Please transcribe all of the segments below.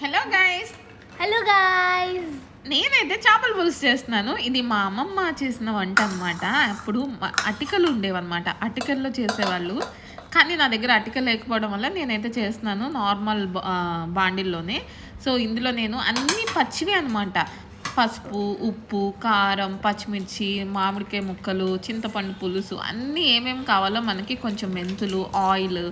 Hello guys hello guys నేనైతే చేపల పులుసు చేస్తున్నాను. ఇది మా అమ్మమ్మ చేసిన వంట అనమాట అప్పుడు అటికలు ఉండేవన్నమాట. అటికల్లో చేసేవాళ్ళు. కానీ నా దగ్గర అటికలు లేకపోవడం వల్ల నేనైతే చేస్తున్నాను నార్మల్ బాండిల్లోనే. సో ఇందులో నేను అన్నీ పచ్చివి అనమాట పసుపు ఉప్పు కారం పచ్చిమిర్చి మామిడికాయ ముక్కలు చింతపండు పులుసు అన్నీ ఏమేమి కావాలో మనకి కొంచెం మెంతులు ఆయిల్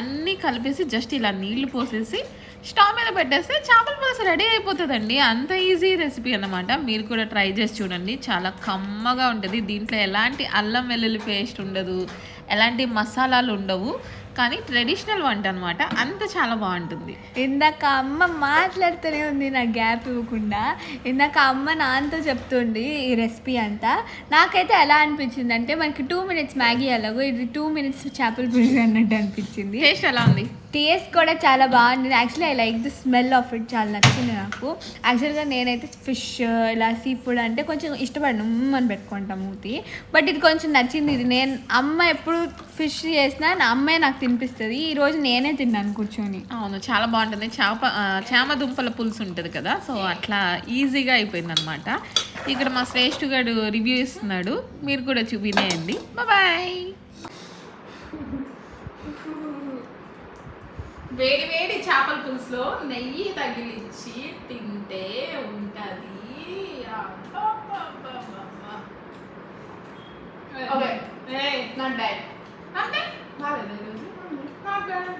అన్నీ కలిపేసి జస్ట్ ఇలా నీళ్ళు పోసేసి స్టవ్ మీద పెట్టేస్తే చేపల పులుసు రెడీ అయిపోతుందండి. అంత ఈజీ రెసిపీ అన్నమాట. మీరు కూడా ట్రై చేసి చూడండి. చాలా కమ్మగా ఉంటుంది. దీంట్లో ఎలాంటి అల్లం వెల్లుల్లి పేస్ట్ ఉండదు. ఎలాంటి మసాలాలు ఉండవు. కానీ ట్రెడిషనల్ వంట అనమాట అంత చాలా బాగుంటుంది. ఇందాక అమ్మ మాట్లాడుతూనే ఉంది నా గ్యాప్ ఇవ్వకుండా. ఇందాక అమ్మ నాన్నతో చెప్తుండి ఈ రెసిపీ అంతా. నాకైతే ఎలా అనిపించింది అంటే మనకి టూ మినిట్స్ మ్యాగీ ఎలాగో ఇది టూ మినిట్స్ చేపల పులుసు అన్నట్టు అనిపించింది. టేస్ట్ ఎలా ఉంది? టేస్ట్ కూడా చాలా బాగుంది. Actually I like the smell of it చాలా నచ్చింది నాకు. యాక్చువల్గా నేనైతే ఫిష్ ఇలా సీ ఫుడ్ అంటే కొంచెం ఇష్టపడను. అని పెట్టుకుంటాం మూతి. బట్ ఇది కొంచెం నచ్చింది. ఇది నేను అమ్మ ఎప్పుడు ఫిష్ చేసినా నా అమ్మే నాకు తినిపిస్తుంది. ఈరోజు నేనే తిన్నాను కూర్చొని. అవును చాలా బాగుంటుంది. చేప చామ దుంపల పులుసు ఉంటుంది కదా సో అట్లా ఈజీగా అయిపోయింది అనమాట ఇక్కడ మా శ్రేష్ఠ గారు రివ్యూ ఇస్తున్నాడు. మీరు కూడా చూపినేయండి బాయ్. వేడి వేడి చేపల పులుసులో నెయ్యి తగిలిచ్చి తింటే ఉంటుంది. ఓకే నాట్ బ్యాడ్ అంటే బాగాలేదు ఈరోజు నాట్ బ్యాడ్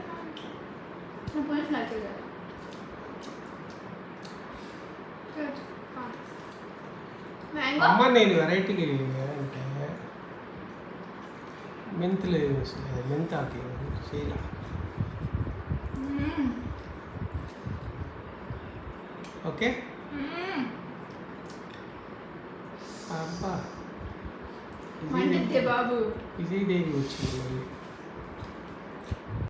అమ్మ నేను వెరైటీగా అంటే మెంతులు వస్తుంది మెంతాకి చేయలే ఓకే అబ్బా ఇది బాబు ఇది దేవి వచ్చింది మళ్ళీ